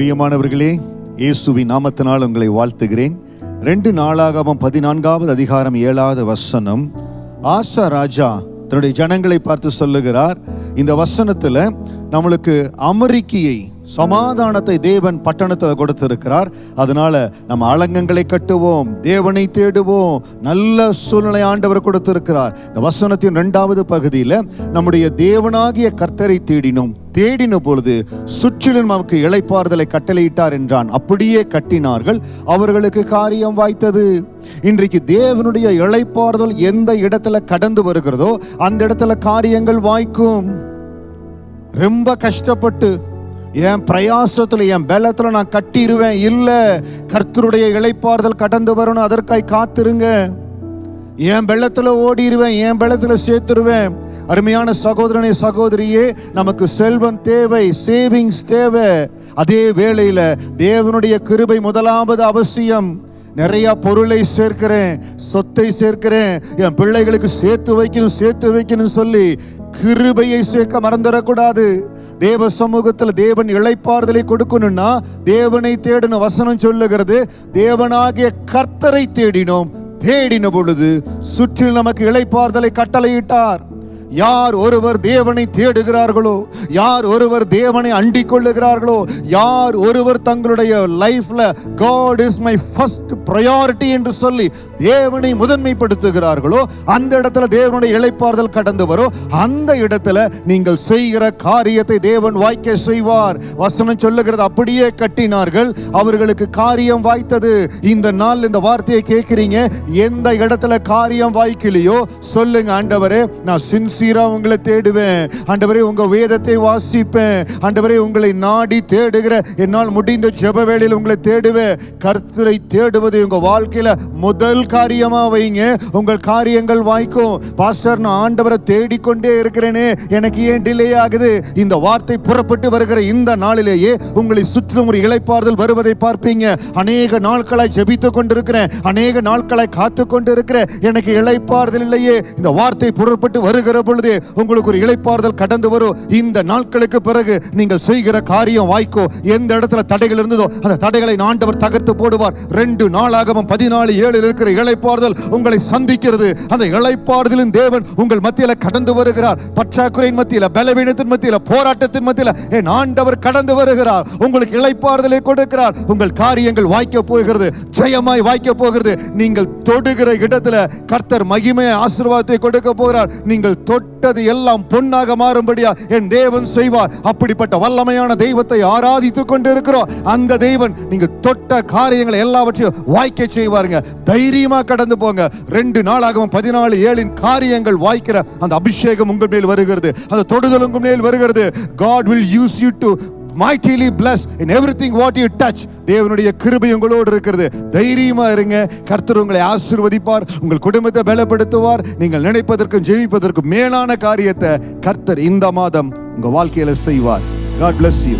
பிரியமானவர்களே இயேசுவின் நாமத்தினால் உங்களை வாழ்த்துகிறேன். ரெண்டு நாளாகவும் பதினான்காவது அதிகாரம் ஏழாவது வசனம். ஆசா ராஜா தன்னுடைய ஜனங்களை பார்த்து சொல்லுகிறார். இந்த வசனத்துல நம்மளுக்கு அமெரிக்கையை சமாதானத்தை தேவன் பட்டணத்தில் கொடுத்திருக்கிறார். அதனால நம்ம அலங்கங்களை கட்டுவோம் தேவனை தேடுவோம் நல்ல சூழ்நிலை ஆண்டவர் கொடுத்திருக்கிறார். இந்த வசனத்தின் இரண்டாவது பகுதியில் நம்முடைய தேவனாகிய கர்த்தரை தேடினோம். தேடின பொழுது சுற்றிலும் நமக்கு இளைப்பாறுதலை கட்டளையிட்டார் என்றான். அப்படியே கட்டினார்கள். அவர்களுக்கு காரியம் வாய்த்தது. இன்றைக்கு தேவனுடைய இளைப்பாறுதல் எந்த இடத்துல கடந்து வருகிறதோ அந்த இடத்துல காரியங்கள் வாய்க்கும். ரொம்ப கஷ்டப்பட்டு என் பிரயாசத்தில் என் பலத்தில் நான் கட்டிடுவேன் இல்லை கர்த்தருடைய இழைப்பாறுதல் கடந்து வரணும் அதற்காய் காத்திருங்க. என் பெள்ளத்தில் ஓடிடுவேன் என் பெள்ளத்தில் சேர்த்துருவேன். அருமையான சகோதரனே சகோதரியே நமக்கு செல்வம் தேவை சேவிங்ஸ் தேவை. அதே வேளையில் தேவனுடைய கிருபை முதலாவது அவசியம். நிறைய பொருளை சேர்க்கிறேன் சொத்தை சேர்க்கிறேன். என் பிள்ளைகளுக்கு சேர்த்து வைக்கணும் சேர்த்து வைக்கணும் சொல்லி கிருபையை சேர்க்க மறந்துடக்கூடாது. தேவ சமூகத்தில் தேவன் இழைப்பாறுதலை கொடுக்கணும்னா தேவனை தேடின வசனம் சொல்லுகிறது தேவனாகிய கர்த்தரை தேடினோம். தேடின பொழுது சுற்றில் நமக்கு இழைப்பாறுதலை கட்டளையிட்டார். யார் ஒருவர் தேவனை தேடுகிறார்களோ யார் ஒருவர் தேவனை அண்டிக் கொள்ளுகிறார்களோ யார் ஒருவர் தங்களுடைய லைஃப்ல God is my first priority என்று சொல்லி தேவனை முதன்மைப்படுத்துகிறார்களோ அந்த இடத்துல தேவனுடைய இழைப்பாறுதல் கடந்து வரும். அந்த இடத்துல நீங்கள் செய்கிற காரியத்தை தேவன் வாய்க்க செய்வார். வசனம் சொல்லுகிறது அப்படியே கட்டினார்கள் அவர்களுக்கு காரியம் வாய்த்தது. இந்த நாள் இந்த வார்த்தையை கேட்கிறீங்க எந்த இடத்துல காரியம் வாய்க்கலையோ சொல்லுங்க ஆண்டவரே நான் சீரா உங்களை தேடுவேன். ஆண்டவரே உங்க வேதத்தை வாசிப்பேன். ஆண்டவரே உங்களை நாடி தேடுகிற என்னால் முடிந்த ஜெப வேளையில் உங்களை தேடுவேன். கர்த்தரை தேடுவது உங்க வாழ்க்கையில முதல் காரியமா வைங்க. உங்கள் காரியங்கள் வாய்க்கும். பாஸ்டர் நான் ஆண்டவரை தேடிக்கொண்டே இருக்கிறேனே. எனக்கு ஏன் டிலே ஆகுது? இந்த வார்த்தை புறப்பட்டு வருகிற இந்த நாளிலேயே உங்களை சுற்றும் ஒரு இளைப்பாறுதல் வருவதை பார்ப்பீங்க. அநேக நாட்களாய் ஜெபித்து கொண்டிருக்கிறேன். அநேக நாட்களாய் காத்து கொண்டிருக்கிறேன். எனக்கு இளைப்பாறுதல் இல்லையே. இந்த வார்த்தை புறப்பட்டு வருகிற பொழுது உங்களுக்கு ஒரு இழைப்பாறுதல் கடந்து வரும். இந்த நாட்களுக்கு பிறகு நீங்கள் செய்கிற காரியம் வாய்க்கோ எந்த இடத்துல தடைகள் இருந்ததோ அந்த தடைகளை ஆண்டவர் தகர்த்து போடுவார். ரெண்டு நாளாகவும் பதினாலு ஏழில் இருக்கிற இழைப்பாறுதல் உங்களை சந்திக்கிறது. அந்த இழைப்பாறுதலின் தேவன் உங்கள் மத்தியில் கடந்து வருகிறார். பற்றாக்குறையின் மத்தியில் பலவீனத்தின் மத்தியில் போராட்டத்தின் மத்தியில் என் ஆண்டவர் கடந்து வருகிறார். உங்களுக்கு இழைப்பாறுதலை கொடுக்கிறார். உங்கள் காரியங்கள் வாய்க்க போகிறது. ஜெயமாய் வாய்க்க போகிறது. நீங்கள் தொடுகிற இடத்துல கர்த்தர் மகிமையை ஆசீர்வாதத்தை கொடுக்க போகிறார். நீங்கள் தொட்டது எல்லாம் பொன்னாக மாறும்படியா என் தேவன் செய்வார். அப்படிப்பட்ட வல்லமையான தெய்வத்தை ஆராதித்துக் கொண்டிருக்கிறோம். அந்த தெய்வன் நீங்க தொட்ட காரியங்களை எல்லாவற்றையும் வாய்க்க செய்வாருங்க. தைரியமா கடந்து போங்க. ரெண்டு நாளாகவும் பதினாலு ஏழின் காரியங்கள் வாய்க்கிற அந்த அபிஷேகம் உங்கள் மேல் வருகிறது. அந்த தொடுதல் உங்கள் மேல் வருகிறது. God will use you to mightily bless in everything what you touch தேவனுடைய கிருபை உங்களோடு இருக்கிறது. தைரியமா இருங்க. கர்த்தர் உங்களை ஆசிர்வதிப்பார். உங்கள் குடும்பத்தை பலப்படுத்துவார். நீங்கள் நினைப்பதற்கும் ஜெயிப்பதற்கும் மேலான காரியத்தை கர்த்தர் இந்த மாதம் உங்க வாழ்க்கையில செய்வார். God bless you